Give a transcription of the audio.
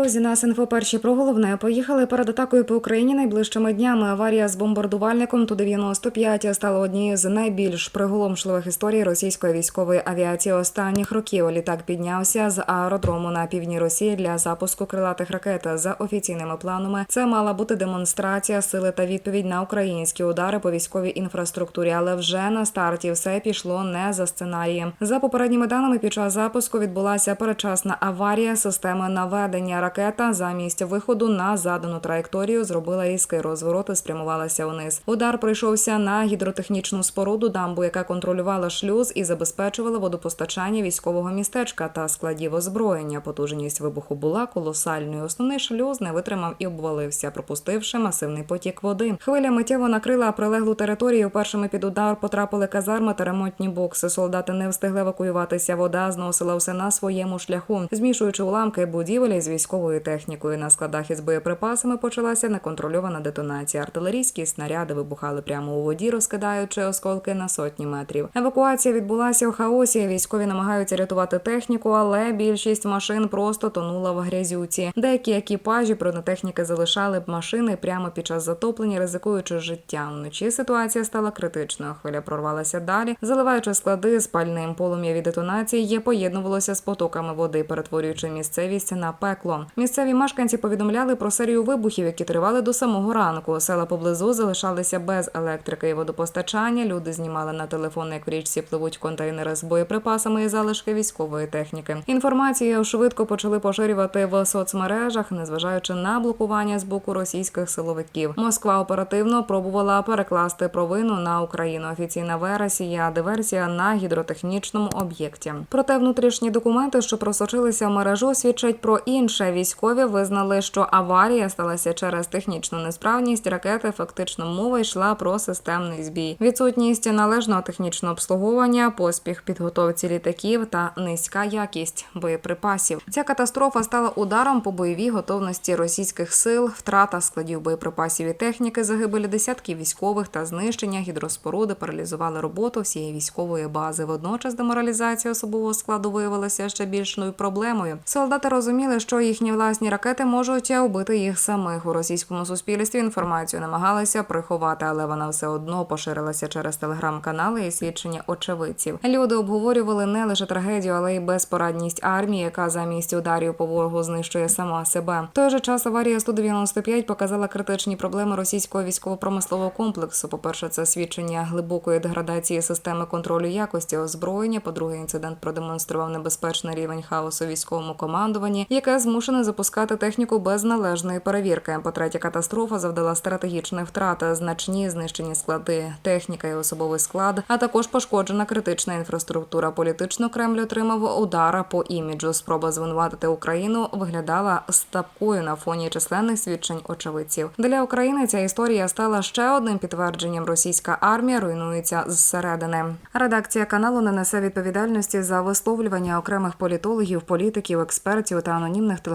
Друзі, нас інфо перші про головне. Поїхали перед атакою по Україні найближчими днями. Аварія з бомбардувальником Ту-95 стала однією з найбільш приголомшливих історій російської військової авіації останніх років. Літак піднявся з аеродрому на півдні Росії для запуску крилатих ракет. За офіційними планами це мала бути демонстрація сили та відповідь на українські удари по військовій інфраструктурі. Але вже на старті все пішло не за сценарієм. За попередніми даними, під час запуску відбулася передчасна аварія системи наведення. Ракета замість виходу на задану траєкторію зробила різкий розворот і спрямувалася униз. Удар прийшовся на гідротехнічну споруду дамбу, яка контролювала шлюз і забезпечувала водопостачання військового містечка та складів озброєння. Потужність вибуху була колосальною. Основний шлюз не витримав і обвалився, пропустивши масивний потік води. Хвиля миттєво накрила прилеглу територію. Першими під удар потрапили казарми та ремонтні бокси. Солдати не встигли евакуюватися. Вода зносила все на своєму шляху, змішуючи уламки будівель з військовою технікою. На складах із боєприпасами почалася неконтрольована детонація. Артилерійські снаряди вибухали прямо у воді, розкидаючи осколки на сотні метрів. Евакуація відбулася у хаосі. Військові намагаються рятувати техніку, але більшість машин просто тонула в грязюці. Деякі екіпажі бронетехніки залишали б машини прямо під час затоплення, ризикуючи життям. Вночі ситуація стала критичною. Хвиля прорвалася далі, заливаючи склади з пальним полум'я від детонації, є поєднувалося з потоками води, перетворюючи місцевість на пекло. Місцеві мешканці повідомляли про серію вибухів, які тривали до самого ранку. Села поблизу залишалися без електрики і водопостачання. Люди знімали на телефон, як в річці пливуть контейнери з боєприпасами і залишки військової техніки. Інформацію швидко почали поширювати в соцмережах, незважаючи на блокування з боку російських силовиків. Москва оперативно пробувала перекласти провину на Україну. Офіційна версія диверсія на гідротехнічному об'єкті. Проте внутрішні документи, що просочилися в мережу, свідчать про інше. Військові визнали, що аварія сталася через технічну несправність ракети. Фактично мова йшла про системний збій, відсутність належного технічного обслуговування, поспіх підготовці літаків та низька якість боєприпасів. Ця катастрофа стала ударом по бойовій готовності російських сил, втрата складів боєприпасів і техніки, загибелі десятків військових та знищення гідроспоруди паралізували роботу всієї військової бази. Водночас деморалізація особового складу виявилася ще більшою проблемою. Солдати розуміли, що їхні власні ракети можуть убити їх самих у російському суспільстві. Інформацію намагалися приховати, але вона все одно поширилася через телеграм-канали і свідчення очевидців. Люди обговорювали не лише трагедію, але й безпорадність армії, яка замість ударів по ворогу знищує сама себе. В той же час аварія 195 показала критичні проблеми російського військово-промислового комплексу. По перше, це свідчення глибокої деградації системи контролю якості озброєння. По-друге, інцидент продемонстрував небезпечний рівень хаосу військовому командуванні, яке змушене запускати техніку без належної перевірки. По-третє, катастрофа завдала стратегічних втрат, значні знищені склади, техніка і особовий склад, а також пошкоджена критична інфраструктура. Політично Кремль отримав удара по іміджу. Спроба звинуватити Україну виглядала стапкою на фоні численних свідчень очевидців. Для України ця історія стала ще одним підтвердженням. Російська армія руйнується зсередини. Редакція каналу не несе відповідальності за висловлювання окремих політологів, політиків, експертів та анонімних